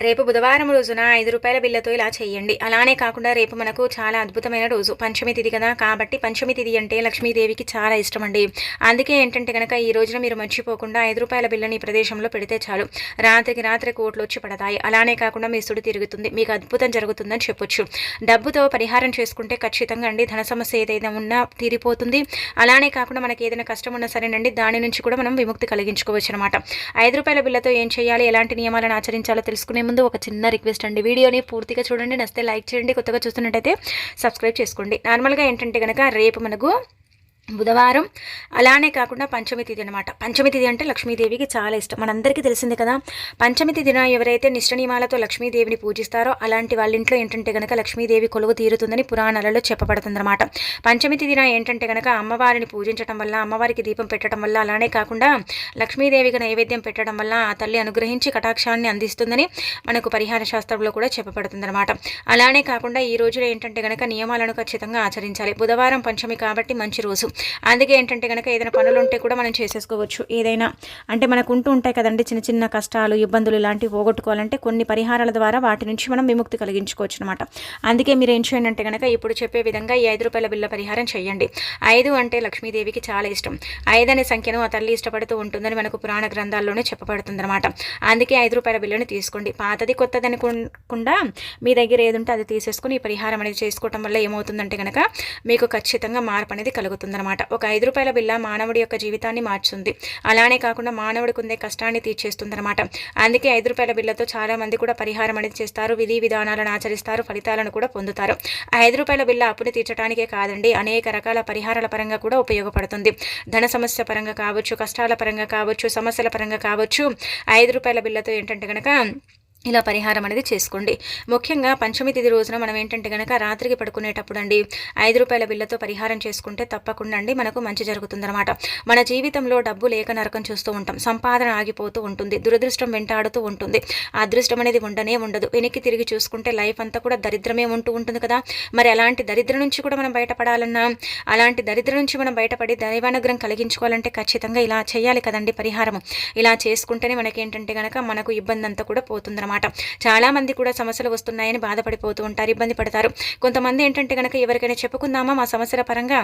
రేపు బుధవారం రోజున ఐదు రూపాయల బిల్లతో ఇలా చేయండి. అలానే కాకుండా రేపు మనకు చాలా అద్భుతమైన రోజు. పంచమి తిథి కదా? కాబట్టి పంచమి తిథి అంటే లక్ష్మీదేవికి చాలా ఇష్టం అండి అందుకే ఏంటంటే కనుక ఈ రోజున మీరు మర్చిపోకుండా ఐదు రూపాయల బిల్లని ఈ ప్రదేశంలో పెడితే చాలు. రాత్రికి రాత్రి కోట్లు వచ్చి పడతాయి. అలానే కాకుండా మీ సుడి తిరుగుతుంది. మీకు అద్భుతం జరుగుతుందని చెప్పొచ్చు. డబ్బుతో పరిహారం చేసుకుంటే ఖచ్చితంగా అండి ధన సమస్య ఏదైనా ఉన్నా తీరిపోతుంది. అలానే కాకుండా మనకి ఏదైనా కష్టం ఉన్నా సరేనండి దాని నుంచి కూడా మనం విముక్తి కలిగించుకోవచ్చు అనమాట ఐదు రూపాయల బిల్లతో ఏం చేయాలి? ఎలాంటి నియమాలను ఆచరించాలో తెలుసుకునే ముందు ఒక చిన్న రిక్వెస్ట్ అండి. వీడియోని పూర్తిగా చూడండి. నచ్చితే లైక్ చేయండి. కొత్తగా చూస్తున్నట్టయితే సబ్స్క్రైబ్ చేసుకోండి. నార్మల్గా ఏంటంటే కనుక రేపు మనకు బుధవారం అలానే కాకుండా పంచమి తిథి అనమాట పంచమి తిథి అంటే లక్ష్మీదేవికి చాలా ఇష్టం. మనందరికీ తెలిసింది కదా పంచమి తిథిన ఎవరైతే నిష్ట నియమాలతో లక్ష్మీదేవిని పూజిస్తారో అలాంటి వాళ్ళ ఇంట్లో ఏంటంటే కనుక లక్ష్మీదేవి కొలువు తీరుతుందని పురాణాలలో చెప్పబడుతుందన్నమాట. పంచమి తిథిన ఏంటంటే కనుక అమ్మవారిని పూజించడం వల్ల అమ్మవారికి దీపం పెట్టడం వల్ల అలానే కాకుండా లక్ష్మీదేవికి నైవేద్యం పెట్టడం వల్ల ఆ తల్లి అనుగ్రహించి కటాక్షాన్ని అందిస్తుందని మనకు పరిహార శాస్త్రంలో కూడా చెప్పబడుతుందన్నమాట. అలానే కాకుండా ఈ రోజులో ఏంటంటే కనుక నియమాలను ఖచ్చితంగా ఆచరించాలి. బుధవారం పంచమి కాబట్టి మంచి రోజు. అందుకే ఏంటంటే కనుక ఏదైనా పనులు ఉంటే కూడా మనం చేసేసుకోవచ్చు. ఏదైనా అంటే మనకు ఉంటూ ఉంటాయి కదండి చిన్న చిన్న కష్టాలు ఇబ్బందులు ఇలాంటివి పోగొట్టుకోవాలంటే కొన్ని పరిహారాల ద్వారా వాటి నుంచి మనం విముక్తి కలిగించుకోవచ్చు అనమాట అందుకే మీరు ఏం చేయండి అంటే కనుక ఇప్పుడు చెప్పే విధంగా ఈ ఐదు రూపాయల బిల్ల పరిహారం చేయండి. ఐదు అంటే లక్ష్మీదేవికి చాలా ఇష్టం. ఐదు అనే సంఖ్యను ఆ తల్లి ఇష్టపడుతూ ఉంటుందని మనకు పురాణ గ్రంథాల్లోనే చెప్పబడుతుంది అనమాట అందుకే ఐదు రూపాయల బిల్లుని తీసుకోండి. పాతది కొత్తది అనుకుండా మీ దగ్గర ఏది ఉంటే అది తీసేసుకుని ఈ పరిహారం అనేది చేసుకోవటం వల్ల ఏమవుతుందంటే కనుక మీకు ఖచ్చితంగా మార్పు అనేది కలుగుతుందన్నమాట ఒక ఐదు రూపాయల బిల్ల మానవుడి యొక్క జీవితాన్ని మార్చుంది. అలానే కాకుండా మానవుడికి ఉండే కష్టాన్ని తీర్చేస్తుందన్నమాట అందుకే ఐదు రూపాయల బిల్లతో చాలా మంది కూడా పరిహారం అనేది చేస్తారు. విధి విధానాలను ఆచరిస్తారు. ఫలితాలను కూడా పొందుతారు. ఆ ఐదు రూపాయల బిల్ల అప్పుని తీర్చడానికే కాదండి అనేక రకాల పరిహారాల పరంగా కూడా ఉపయోగపడుతుంది. ధన సమస్య పరంగా కావచ్చు కష్టాల పరంగా కావచ్చు సమస్యల పరంగా కావచ్చు ఐదు రూపాయల బిల్లతో ఏంటంటే కనుక ఇలా పరిహారం అనేది చేసుకోండి. ముఖ్యంగా పంచమి తిథి రోజున మనం ఏంటంటే కనుక రాత్రికి పడుకునేటప్పుడు అండి ఐదు రూపాయల బిల్లతో పరిహారం చేసుకుంటే తప్పకుండా అండి మనకు మంచి జరుగుతుందన్నమాట. మన జీవితంలో డబ్బు లేక నరకం చూస్తూ ఉంటాం. సంపాదన ఆగిపోతూ ఉంటుంది. దురదృష్టం వెంటాడుతూ ఉంటుంది. అదృష్టం అనేది ఉండనే ఉండదు. వెనక్కి తిరిగి చూసుకుంటే లైఫ్ అంతా కూడా దరిద్రమే ఉంటూ ఉంటుంది కదా. మరి అలాంటి దరిద్రం నుంచి కూడా మనం బయటపడాలన్నా అలాంటి దరిద్రం నుంచి మనం బయటపడి దైవానుగ్రహం కలిగించుకోవాలంటే ఖచ్చితంగా ఇలా చేయాలి కదండి పరిహారం ఇలా చేసుకుంటేనే మనకేంటంటే కనుక మనకు ఇబ్బంది అంతా కూడా పోతుందన్నమాట. అనమాట చాలామంది కూడా సమస్యలు వస్తున్నాయని బాధపడిపోతూ ఉంటారు ఇబ్బంది పడతారు. కొంతమంది ఏంటంటే కనుక ఎవరికైనా చెప్పుకుందామా మా సమస్యల పరంగా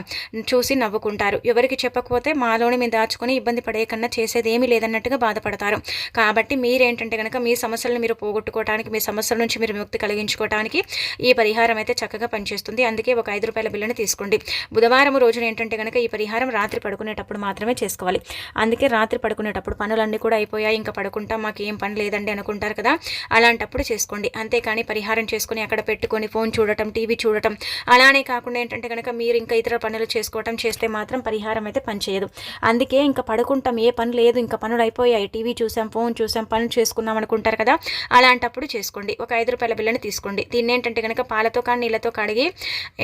చూసి నవ్వుకుంటారు. ఎవరికి చెప్పకపోతే మాలోని మేము దాచుకొని ఇబ్బంది పడే కన్నా చేసేది ఏమీ లేదన్నట్టుగా బాధపడతారు. కాబట్టి మీరేంటంటే కనుక మీ సమస్యలను మీరు పోగొట్టుకోవడానికి మీ సమస్యల నుంచి మీరు విముక్తి కలిగించుకోవడానికి ఈ పరిహారం అయితే చక్కగా పనిచేస్తుంది. అందుకే ఒక ఐదు రూపాయల బిల్లుని తీసుకోండి. బుధవారం రోజున ఏంటంటే కనుక ఈ పరిహారం రాత్రి పడుకునేటప్పుడు మాత్రమే చేసుకోవాలి. అందుకే రాత్రి పడుకునేటప్పుడు పనులన్నీ కూడా అయిపోయాయి. ఇంకా పడుకుంటాం మాకు ఏం పని లేదండి అనుకుంటారు కదా. అలాంటప్పుడు చేసుకోండి. అంతేకాని పరిహారం చేసుకుని అక్కడ పెట్టుకొని ఫోన్ చూడటం టీవీ చూడటం అలానే కాకుండా ఏంటంటే కనుక మీరు ఇంకా ఇతర పనులు చేసుకోవటం చేస్తే మాత్రం పరిహారం అయితే పనిచేయదు. అందుకే ఇంకా పడుకుంటాం ఏ పని లేదు ఇంకా పనులు అయిపోయాయి. టీవీ చూసాం ఫోన్ చూసాం పనులు చేసుకున్నాం అనుకుంటారు కదా అలాంటప్పుడు చేసుకోండి. ఒక ఐదు రూపాయల బిల్లని తీసుకోండి. దీన్ని ఏంటంటే కనుక పాలతో కానీ నీళ్ళతో కడిగి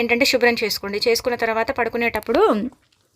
ఏంటంటే శుభ్రం చేసుకోండి. చేసుకున్న తర్వాత పడుకునేటప్పుడు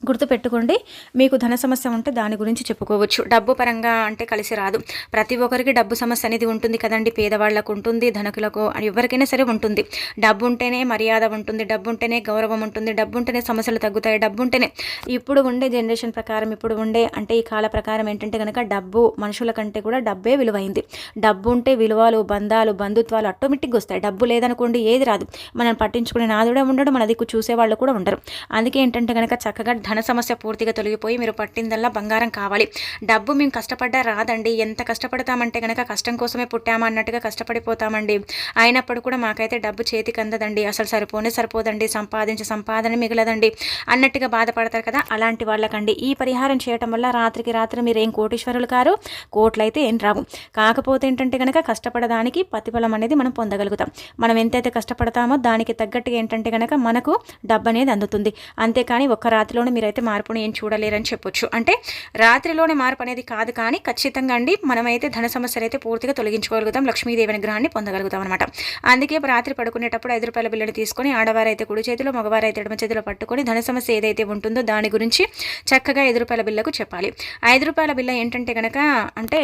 గుర్తుపెట్టుకోండి మీకు ధన సమస్య ఉంటే దాని గురించి చెప్పుకోవచ్చు. డబ్బు పరంగా అంటే కలిసి రాదు. ప్రతి ఒక్కరికి డబ్బు సమస్య అనేది ఉంటుంది కదండి. పేదవాళ్ళకు ఉంటుంది ధనకులకు ఎవరికైనా సరే ఉంటుంది. డబ్బు ఉంటేనే మర్యాద ఉంటుంది డబ్బు ఉంటేనే గౌరవం ఉంటుంది డబ్బు ఉంటేనే సమస్యలు తగ్గుతాయి డబ్బు ఉంటేనే. ఇప్పుడు ఉండే జనరేషన్ ప్రకారం ఇప్పుడు ఉండే అంటే ఈ కాల ప్రకారం ఏంటంటే కనుక డబ్బు మనుషుల కంటే కూడా డబ్బే విలువైంది. డబ్బు ఉంటే విలువలు బంధాలు బంధుత్వాలు ఆటోమేటిక్గా వస్తాయి. డబ్బు లేదనుకోండి ఏది రాదు. మనం పట్టించుకునే నాదుడే ఉండడు మన దిక్కు చూసేవాళ్ళు కూడా ఉండరు. అందుకే ఏంటంటే కనుక చక్కగా ధన సమస్య పూర్తిగా తొలగిపోయి మీరు పట్టిందల్లా బంగారం కావాలి. డబ్బు మేము కష్టపడ్డా రాదండి. ఎంత కష్టపడతామంటే కనుక కష్టం కోసమే పుట్టామా అన్నట్టుగా కష్టపడిపోతామండి. అయినప్పుడు కూడా మాకైతే డబ్బు చేతికి అందదండి. అసలు సరిపోనే సరిపోదండి. సంపాదించి సంపాదన మిగలదండి. అన్నట్టుగా బాధపడతారు కదా అలాంటి వాళ్ళకండి. ఈ పరిహారం చేయటం వల్ల రాత్రికి రాత్రి మీరు ఏం కోటీశ్వరులు కారు? కోట్లయితే ఏం రావు. కాకపోతే ఏంటంటే కనుక కష్టపడడానికి ప్రతిఫలం అనేది మనం పొందగలుగుతాం. మనం ఎంతైతే కష్టపడతామో దానికి తగ్గట్టుగా ఏంటంటే కనుక మనకు డబ్బు అనేది అందుతుంది. అంతేకాని ఒక్క రాత్రిలోనే మీరైతే మార్పుని ఏం చూడలేరని చెప్పొచ్చు. అంటే రాత్రిలోనే మార్పు అనేది కాదు కానీ ఖచ్చితంగా అండి మనమైతే ధన సమస్యలు అయితే పూర్తిగా తొలగించుకోగలుగుతాం. లక్ష్మీదేవి అనుగ్రహాన్ని పొందగలుగుతాం అనమాట అందుకే రాత్రి పడుకునేటప్పుడు ఐదు రూపాయల బిల్లుని తీసుకొని ఆడవారైతే కుడి చేతిలో మగవారైతే ఎడమ చేతిలో పట్టుకొని ధన సమస్య ఏదైతే ఉంటుందో దాని గురించి చక్కగా ఐదు రూపాయల బిల్లకు చెప్పాలి. ఐదు రూపాయల బిల్ల ఏంటంటే కనుక అంటే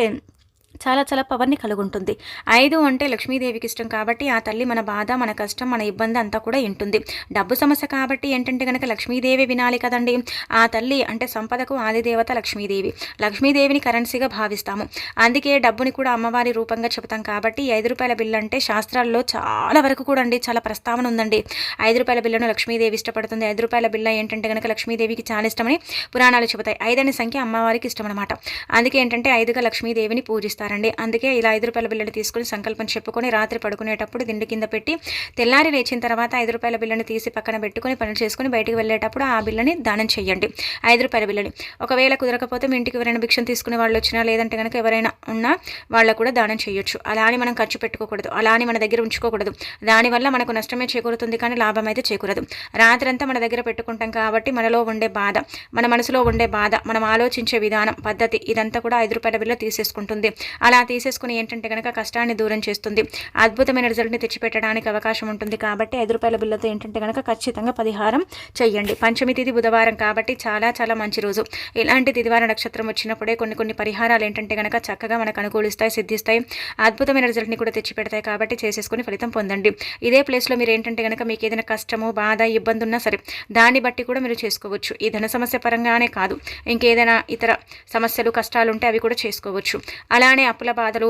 చాలా చాలా పవర్ని కలిగి ఉంటుంది ఐదు అంటే లక్ష్మీదేవికి ఇష్టం కాబట్టి ఆ తల్లి మన బాధ మన కష్టం మన ఇబ్బంది అంతా కూడా ఉంటుంది డబ్బు సమస్య కాబట్టి ఏంటంటే కనుక లక్ష్మీదేవి వినాలి కదండి. ఆ తల్లి అంటే సంపదకు ఆదిదేవత లక్ష్మీదేవి. లక్ష్మీదేవిని కరెన్సీగా భావిస్తాము. అందుకే డబ్బుని కూడా అమ్మవారి రూపంగా చెబుతాం కాబట్టి ఐదు రూపాయల బిల్లు అంటే శాస్త్రాల్లో చాలా వరకు కూడా అండి చాలా ప్రస్తావన ఉందండి. ఐదు రూపాయల బిల్లును లక్ష్మీదేవి ఇష్టపడుతుంది. ఐదు రూపాయల బిల్ల ఏంటంటే కనుక లక్ష్మీదేవికి చాలా ఇష్టమని పురాణాలు చెబుతాయి. ఐదనే సంఖ్య అమ్మవారికి ఇష్టం అనమాట అందుకే ఏంటంటే ఐదుగా లక్ష్మీదేవిని పూజిస్తారు. చేస్తారండి. అందుకే ఇలా ఐదు రూపాయల బిల్లని తీసుకుని సంకల్పం చెప్పుకొని రాత్రి పడుకునేటప్పుడు దిండు కింద పెట్టి తెల్లారి లేచిన తర్వాత ఐదు రూపాయల బిల్లని తీసి పక్కన పెట్టుకుని పనులు చేసుకుని బయటికి వెళ్ళేటప్పుడు ఆ బిల్లని దానం చేయండి. ఐదు రూపాయల బిల్లని. ఒకవేళ కుదరకపోతే మీ ఇంటికి ఎవరైనా భిక్షం తీసుకునే వాళ్ళు వచ్చినా లేదంటే కనుక ఎవరైనా ఉన్నా వాళ్ళకు కూడా దానం చేయొచ్చు. అలా అని మనం ఖర్చు పెట్టుకోకూడదు. అలా అని మన దగ్గర ఉంచుకోకూడదు. దానివల్ల మనకు నష్టమే చేకూరుతుంది కానీ లాభం అయితే చేకూరదు. రాత్రంతా మన దగ్గర పెట్టుకుంటాం కాబట్టి మనలో ఉండే బాధ మన మనసులో ఉండే బాధ మనం ఆలోచించే విధానం పద్ధతి ఇదంతా కూడా ఐదు రూపాయల బిల్లు తీసేసుకుంటుంది. అలా తీసేసుకుని ఏంటంటే కనుక కష్టాన్ని దూరం చేస్తుంది. అద్భుతమైన రిజల్ట్ని తెచ్చిపెట్టడానికి అవకాశం ఉంటుంది. కాబట్టి ఐదు రూపాయల బిల్లతో ఏంటంటే కనుక ఖచ్చితంగా పరిహారం చెయ్యండి. పంచమి తిథి బుధవారం కాబట్టి చాలా చాలా మంచి రోజు. ఇలాంటి తిదివార నక్షత్రం వచ్చినప్పుడే కొన్ని కొన్ని పరిహారాలు ఏంటంటే కనుక చక్కగా మనకు అనుకూలిస్తాయి సిద్ధిస్తాయి. అద్భుతమైన రిజల్ట్ని కూడా తెచ్చిపెడతాయి కాబట్టి చేసేసుకుని ఫలితం పొందండి. ఇదే ప్లేస్లో మీరు ఏంటంటే కనుక మీకు ఏదైనా కష్టము బాధ ఇబ్బంది ఉన్నా సరే దాన్ని బట్టి కూడా మీరు చేసుకోవచ్చు. ఈ ధన సమస్య పరంగానే కాదు. ఇంకేదైనా ఇతర సమస్యలు కష్టాలు ఉంటే అవి కూడా చేసుకోవచ్చు. అలానే అప్పుల బాధలు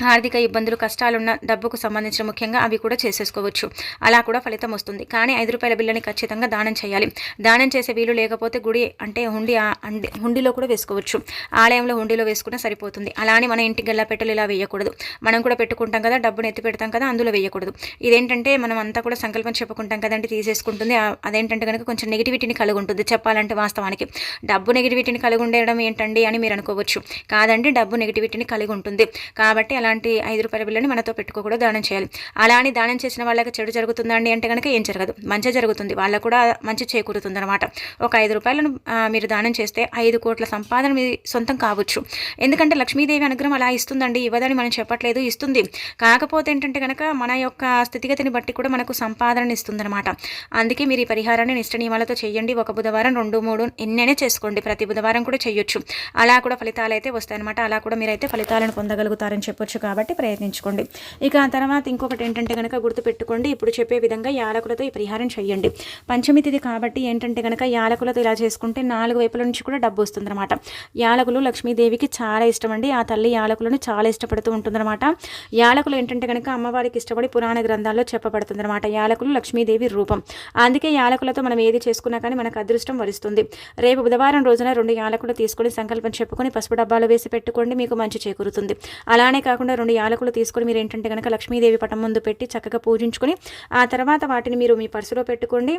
ఆర్థిక ఇబ్బందులు కష్టాలున్న డబ్బుకు సంబంధించిన ముఖ్యంగా అవి కూడా చేసేసుకోవచ్చు. అలా కూడా ఫలితం వస్తుంది. కానీ ఐదు రూపాయల బిల్లని ఖచ్చితంగా దానం చేయాలి. దానం చేసే వీలు లేకపోతే గుడి అంటే హుండి హుండిలో కూడా వేసుకోవచ్చు. ఆలయంలో హుండీలో వేసుకున్నా సరిపోతుంది. అలానే మన ఇంటికి గల్లా పెట్టలు ఇలా వేయకూడదు. మనం కూడా పెట్టుకుంటాం కదా డబ్బును ఎత్తి పెడతాం కదా అందులో వేయకూడదు. ఇదేంటంటే మనం అంతా కూడా సంకల్పం చెప్పుకుంటాం కదండి తీసేసుకుంటుంది. అదేంటంటే కనుక కొంచెం నెగిటివిటీని కలిగి ఉంటుంది చెప్పాలంటే వాస్తవానికి. డబ్బు నెగిటివిటీని కలిగి ఉండడం ఏంటండి అని మీరు అనుకోవచ్చు. కాదండి డబ్బు నెగిటివిటీని కలిగి ఉంటుంది కాబట్టి అలా అలాంటి ఐదు రూపాయల బిల్లని మనతో పెట్టుకోకూడదు దానం చేయాలి. అలా అని దానం చేసిన వాళ్ళకి చెడు జరుగుతుందండి అంటే కనుక ఏం జరగదు. మంచి జరుగుతుంది. వాళ్ళకు కూడా మంచి చేకూరుతుంది అనమాట ఒక ఐదు రూపాయలను మీరు దానం చేస్తే ఐదు కోట్ల సంపాదన మీ సొంతం కావచ్చు. ఎందుకంటే లక్ష్మీదేవి అనుగ్రహం అలా ఇస్తుందండి. ఇవ్వదని మనం చెప్పట్లేదు ఇస్తుంది. కాకపోతే ఏంటంటే కనుక మన యొక్క స్థితిగతిని బట్టి కూడా మనకు సంపాదన ఇస్తుందన్నమాట. అందుకే మీరు ఈ పరిహారాన్ని నిష్ట నియమాలతో చేయండి. ఒక బుధవారం రెండు మూడు ఎన్నైనా చేసుకోండి. ప్రతి బుధవారం కూడా చేయొచ్చు. అలా కూడా ఫలితాలు అయితే వస్తాయన్నమాట. అలా కూడా మీరైతే ఫలితాలను పొందగలుగుతారని చెప్పొచ్చు. చేయొచ్చు కాబట్టి ప్రయత్నించుకోండి. ఇక ఆ తర్వాత ఇంకొకటి ఏంటంటే కనుక గుర్తుపెట్టుకోండి ఇప్పుడు చెప్పే విధంగా యాలకులతో ఈ పరిహారం చేయండి. పంచమి తిథి కాబట్టి ఏంటంటే కనుక యాలకులతో ఇలా చేసుకుంటే నాలుగు వైపుల నుంచి కూడా డబ్బు వస్తుందన్నమాట. యాలకులు లక్ష్మీదేవికి చాలా ఇష్టం అండి ఆ తల్లి యాలకులను చాలా ఇష్టపడుతూ ఉంటుందన్నమాట. యాలకులు ఏంటంటే కనుక అమ్మవారికి ఇష్టపడి పురాణ గ్రంథాల్లో చెప్పబడుతుందన్నమాట. యాలకులు లక్ష్మీదేవి రూపం. అందుకే యాలకులతో మనం ఏది చేసుకున్నా కానీ మనకు అదృష్టం వరిస్తుంది. రేపు బుధవారం రోజున రెండు యాలకులు తీసుకొని సంకల్పం చెప్పుకొని పసుపు డబ్బాలు వేసి పెట్టుకోండి మీకు మంచి చేకూరుతుంది. అలానే కాకుండా తప్పకుండా రెండు యాలకులు తీసుకొని మీరు ఏంటంటే కనుక లక్ష్మీదేవి పటం ముందు పెట్టి చక్కగా పూజించుకొని ఆ తర్వాత వాటిని మీరు మీ పర్సులో పెట్టుకోండి.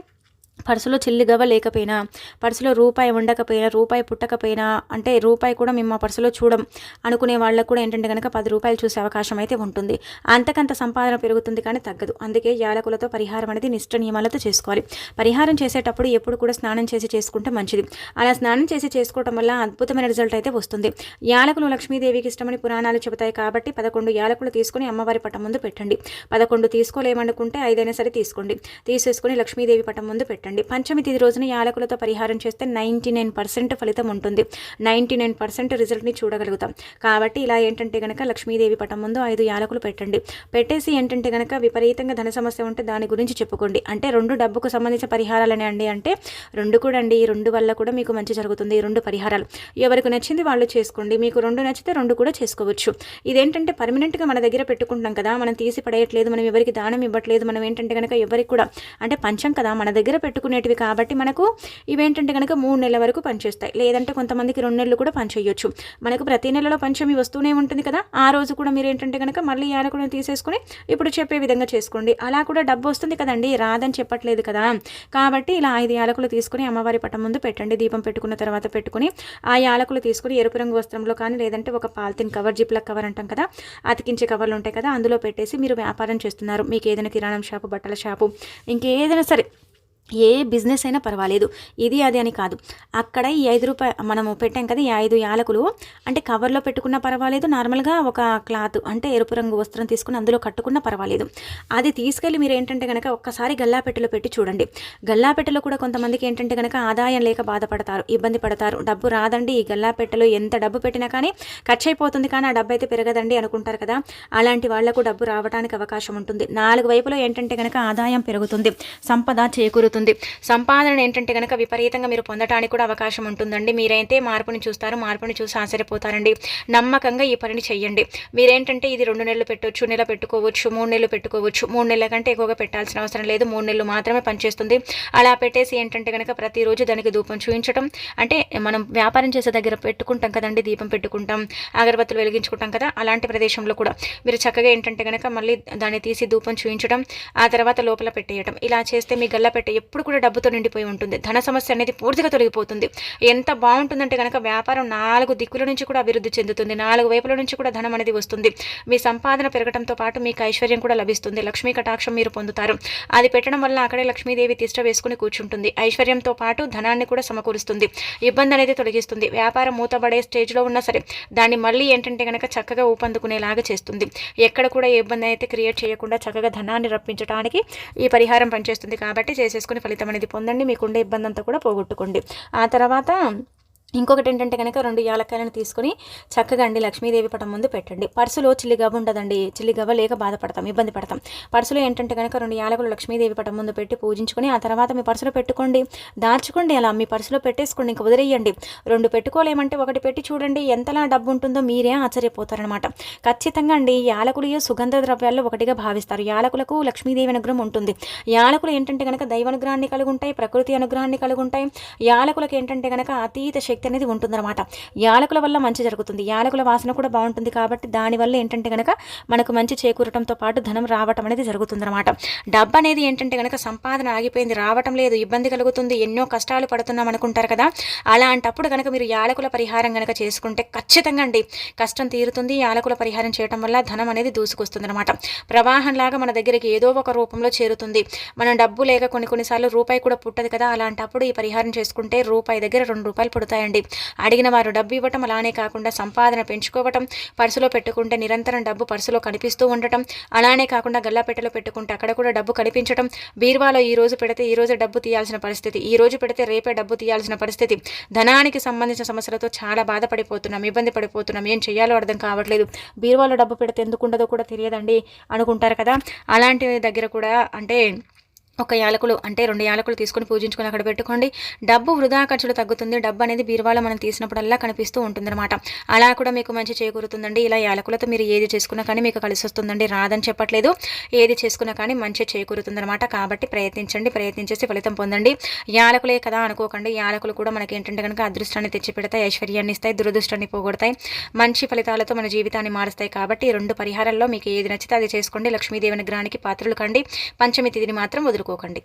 పర్సులో చిల్లిగవ లేకపోయినా పర్సులో రూపాయి ఉండకపోయినా రూపాయి పుట్టకపోయినా అంటే రూపాయి కూడా మేము మా పర్సులో చూడం అనుకునే వాళ్ళకు కూడా ఏంటంటే కనుక పది రూపాయలు చూసే అవకాశం అయితే ఉంటుంది. అంతకంత సంపాదన పెరుగుతుంది కానీ తగ్గదు. అందుకే యాలకులతో పరిహారం అనేది నిష్ట నియమాలతో చేసుకోవాలి. పరిహారం చేసేటప్పుడు ఎప్పుడు కూడా స్నానం చేసి చేసుకుంటే మంచిది. అలా స్నానం చేసి చేసుకోవటం వల్ల అద్భుతమైన రిజల్ట్ అయితే వస్తుంది. యాలకులు లక్ష్మీదేవికి ఇష్టమని పురాణాలు చెబుతాయి కాబట్టి పదకొండు యాలకులు తీసుకుని అమ్మవారి పటం ముందు పెట్టండి. పదకొండు తీసుకోలేమనుకుంటే ఐదైనా సరే తీసుకోండి. తీసేసుకుని లక్ష్మీదేవి పటం ముందు పెట్టండి. పెట్టండి పంచమి తిథి రోజున యాలకులతో పరిహారం చేస్తే నైంటీ నైన్ పర్సెంట్ ఫలితం ఉంటుంది. నైంటీ నైన్ పర్సెంట్ రిజల్ట్ని చూడగలుగుతాం. కాబట్టి ఇలా ఏంటంటే కనుక లక్ష్మీదేవి పటం ముందు ఐదు యాలకులు పెట్టండి. పెట్టేసి ఏంటంటే కనుక విపరీతంగా ధన సమస్య ఉంటే దాని గురించి చెప్పుకోండి. అంటే రెండు డబ్బుకు సంబంధించిన పరిహారాలని అండి అంటే రెండు కూడా అండి. ఈ రెండు వల్ల కూడా మీకు మంచి జరుగుతుంది. ఈ రెండు పరిహారాలు. ఎవరికి నచ్చింది వాళ్ళు చేసుకోండి. మీకు రెండు నచ్చితే రెండు కూడా చేసుకోవచ్చు. ఇదేంటంటే పర్మనెంట్గా మన దగ్గర పెట్టుకుంటున్నాం కదా మనం తీసి పడేయట్లేదు మనం ఎవరికి దానం ఇవ్వట్లేదు మనం ఏంటంటే కనుక ఎవరికి కూడా అంటే పంచం కదా మన దగ్గర పెట్టు పెట్టుకునేటివి కాబట్టి మనకు ఇవేంటంటే కనుక మూడు నెలల వరకు పనిచేస్తాయి. లేదంటే కొంతమందికి రెండు నెలలు కూడా పనిచేయొచ్చు. మనకు ప్రతి నెలలో పంచమి వస్తూనే ఉంటుంది కదా. ఆ రోజు కూడా మీరు ఏంటంటే కనుక మళ్ళీ యాలకుని తీసేసుకుని ఇప్పుడు చెప్పే విధంగా చేసుకోండి. అలా కూడా డబ్బు వస్తుంది కదండి. రాదని చెప్పట్లేదు కదా. కాబట్టి ఇలా ఐదు యాలకులు తీసుకుని అమ్మవారి పట్టం ముందు పెట్టండి. దీపం పెట్టుకున్న తర్వాత పెట్టుకుని ఆ యాలకులు తీసుకుని ఎరుపు రంగు వస్త్రంలో కానీ లేదంటే ఒక పాలిథిన్ కవర్ జిప్ల కవర్ అంటాం కదా. అతికించే కవర్లు ఉంటాయి కదా. అందులో పెట్టేసి మీరు వ్యాపారం చేస్తున్నారు. మీకు ఏదైనా కిరాణం షాపు బట్టల షాపు ఇంకేదైనా సరే ఏ బిజినెస్ అయినా పర్వాలేదు. ఇది అది అని కాదు. అక్కడ ఈ ఐదు రూపాయ మనము పెట్టాం కదా ఈ ఐదు యాలకులు. అంటే కవర్లో పెట్టుకున్నా పర్వాలేదు నార్మల్గా ఒక క్లాత్ అంటే ఎరుపు రంగు వస్త్రం తీసుకుని అందులో కట్టుకున్నా పర్వాలేదు. అది తీసుకెళ్ళి మీరు ఏంటంటే కనుక ఒక్కసారి గల్లాపెట్టెలో పెట్టి చూడండి. గల్లాపెట్టెలో కూడా కొంతమందికి ఏంటంటే కనుక ఆదాయం లేక బాధపడతారు ఇబ్బంది పడతారు. డబ్బు రాదండి ఈ గల్లాపెట్టెలో ఎంత డబ్బు పెట్టినా కానీ ఖర్చు అయిపోతుంది కానీ ఆ డబ్బు అయితే పెరగదండి అనుకుంటారు కదా. అలాంటి వాళ్ళకు డబ్బు రావడానికి అవకాశం ఉంటుంది. నాలుగు వైపులో ఏంటంటే కనుక ఆదాయం పెరుగుతుంది. సంపద చేకూరుతుంది. సంపాదన ఏంటంటే కనుక విపరీతంగా మీరు పొందడానికి కూడా అవకాశం ఉంటుందండి. మీరైతే మార్పుని చూస్తారు మార్పుని చూసి ఆశ్చర్యపోతారండి. నమ్మకంగా ఈ పనిని చెయ్యండి. మీరేంటంటే ఇది రెండు నెలలు పెట్టవచ్చు నెల పెట్టుకోవచ్చు మూడు నెలలు పెట్టుకోవచ్చు. మూడు నెలల కంటే ఎక్కువగా పెట్టాల్సిన అవసరం లేదు. మూడు నెలలు మాత్రమే పనిచేస్తుంది. అలా పెట్టేసి ఏంటంటే కనుక ప్రతిరోజు దానికి ధూపం చూపించడం అంటే మనం వ్యాపారం చేసే దగ్గర పెట్టుకుంటాం కదండి దీపం పెట్టుకుంటాం అగరబత్తులు వెలిగించుకుంటాం కదా అలాంటి ప్రదేశంలో కూడా మీరు చక్కగా ఏంటంటే కనుక మళ్ళీ దాన్ని తీసి ధూపం చూపించడం ఆ తర్వాత లోపల పెట్టేయడం ఇలా చేస్తే మీ గల్ల పెట్టే ఎప్పుడు కూడా డబ్బుతో నిండిపోయి ఉంటుంది. ధన సమస్య అనేది పూర్తిగా తొలగిపోతుంది. ఎంత బాగుంటుందంటే కనుక వ్యాపారం నాలుగు దిక్కుల నుంచి కూడా అభివృద్ధి చెందుతుంది. నాలుగు వైపుల నుంచి కూడా ధనం అనేది వస్తుంది. మీ సంపాదన పెరగడంతో పాటు మీకు ఐశ్వర్యం కూడా లభిస్తుంది. లక్ష్మీ కటాక్షం మీరు పొందుతారు. అది పెట్టడం వల్ల అక్కడే లక్ష్మీదేవి తిష్ట వేసుకుని కూర్చుంటుంది. ఐశ్వర్యంతో పాటు ధనాన్ని కూడా సమకూరుస్తుంది. ఇబ్బంది అనేది తొలగిస్తుంది. వ్యాపారం మూతబడే స్టేజ్లో ఉన్నా సరే దాన్ని మళ్ళీ ఏంటంటే కనుక చక్కగా ఊపందుకునేలాగా చేస్తుంది. ఎక్కడ కూడా ఏ ఇబ్బంది అయితే క్రియేట్ చేయకుండా చక్కగా ధనాన్ని రప్పించడానికి ఈ పరిహారం పనిచేస్తుంది. కాబట్టి చేసేసుకుని ఫలితం అనేది పొందండి. మీకుండే ఇబ్బంది అంతా కూడా పోగొట్టుకోండి. ఆ తర్వాత ఇంకొకటి ఏంటంటే కనుక రెండు యాలక్కాయలను తీసుకొని చక్కగా అండి లక్ష్మీదేవి పటం ముందు పెట్టండి. పర్సులో చిల్లి గవ్వ ఉండదండి. చిల్లి గవ్వ లేక బాధపడతాం ఇబ్బంది పడతాం. పర్సులో ఏంటంటే కనుక రెండు యాలకులు లక్ష్మీదేవి పటం ముందు పెట్టి పూజించుకొని ఆ తర్వాత మీ పర్సులో పెట్టుకోండి. దాచుకోండి అలా మీ పర్సులో పెట్టేసుకోండి ఇంకా వదిలేయండి. రెండు పెట్టుకోలేమంటే ఒకటి పెట్టి చూడండి ఎంతలా డబ్బు ఉంటుందో మీరే ఆశ్చర్యపోతారనమాట ఖచ్చితంగా అండి యాలకులు సుగంధ ద్రవ్యాల్లో ఒకటిగా భావిస్తారు. యాలకులకు లక్ష్మీదేవి అనుగ్రహం ఉంటుంది. యాలకులు ఏంటంటే కనుక దైవ అనుగ్రహాన్ని కలిగి ఉంటాయి ప్రకృతి అనుగ్రహాన్ని కలిగి ఉంటాయి యాలకులకు ఏంటంటే కనుక అతీత శక్తి శక్తి అనేది ఉంటుందన్నమాట. యాలకుల వల్ల మంచి జరుగుతుంది. యాలకుల వాసన కూడా బాగుంటుంది కాబట్టి దానివల్ల ఏంటంటే కనుక మనకు మంచి చేకూరటంతో పాటు ధనం రావటం అనేది జరుగుతుందన్నమాట. డబ్బు అనేది ఏంటంటే కనుక సంపాదన ఆగిపోయింది రావటం లేదు ఇబ్బంది కలుగుతుంది ఎన్నో కష్టాలు పడుతున్నాం అనుకుంటారు కదా. అలాంటప్పుడు కనుక మీరు యాలకుల పరిహారం కనుక చేసుకుంటే ఖచ్చితంగా అండి కష్టం తీరుతుంది. యాలకుల పరిహారం చేయటం వల్ల ధనం అనేది దూసుకొస్తుంది అనమాట ప్రవాహంలాగా మన దగ్గరికి ఏదో ఒక రూపంలో చేరుతుంది. మనం డబ్బు లేక కొన్ని కొన్నిసార్లు రూపాయి కూడా పుట్టదు కదా. అలాంటప్పుడు ఈ పరిహారం చేసుకుంటే రూపాయి దగ్గర రెండు రూపాయలు పుడతాయండి. చేయండి అడిగిన వారు డబ్బు ఇవ్వటం అలానే కాకుండా సంపాదన పెంచుకోవటం పర్సులో పెట్టుకుంటే నిరంతరం డబ్బు పర్సులో కనిపిస్తూ ఉండటం అలానే కాకుండా గల్లాపెట్టలో పెట్టుకుంటే అక్కడ కూడా డబ్బు కనిపించడం బీర్వాలో ఈ రోజు పెడితే ఈ రోజు డబ్బు తీయాల్సిన పరిస్థితి. ఈ రోజు పెడితే రేపే డబ్బు తీయాల్సిన పరిస్థితి. ధనానికి సంబంధించిన సమస్యలతో చాలా బాధపడిపోతున్నాం ఇబ్బంది పడిపోతున్నాం. ఏం చేయాలో అర్థం కావట్లేదు. బీర్వాలో డబ్బు పెడితే ఎందుకు ఉండదో కూడా తెలియదండి అనుకుంటారు కదా. అలాంటి దగ్గర కూడా అంటే ఒక యాలకులు అంటే రెండు యాలకులు తీసుకొని పూజించుకుని అక్కడ పెట్టుకోండి. డబ్బు వృధా ఖర్చులు తగ్గుతుంది. డబ్బు అనేది బీరువాలో మనం తీసినప్పుడల్లా కనిపిస్తూ ఉంటుందన్నమాట. అలా కూడా మీకు మంచి చేకూరుతుందండి. ఇలా యాలకులతో మీరు ఏది చేసుకున్నా కానీ మీకు కలిసి వస్తుందండి రాదని చెప్పట్లేదు. ఏది చేసుకున్నా కానీ మంచి చేకూరుతుందన్నమాట. కాబట్టి ప్రయత్నించండి. ప్రయత్నించేసి ఫలితం పొందండి. యాలకులే కదా అనుకోకండి. యాలకులు కూడా మనకి ఏంటంటే కనుక అదృష్టాన్ని తెచ్చిపెడతాయి. ఐశ్వర్యాన్ని ఇస్తాయి. దురదృష్టాన్ని పోగొడతాయి. మంచి ఫలితాలతో మన జీవితాన్ని మారుస్తాయి. కాబట్టి రెండు పరిహారాల్లో మీకు ఏది నచ్చితే అది చేసుకోండి. లక్ష్మీదేవి గ్రహానికి పాత్రలు కండి. పంచమి తిథిని మాత్రం వదులుకోండి మర్చిపోకండి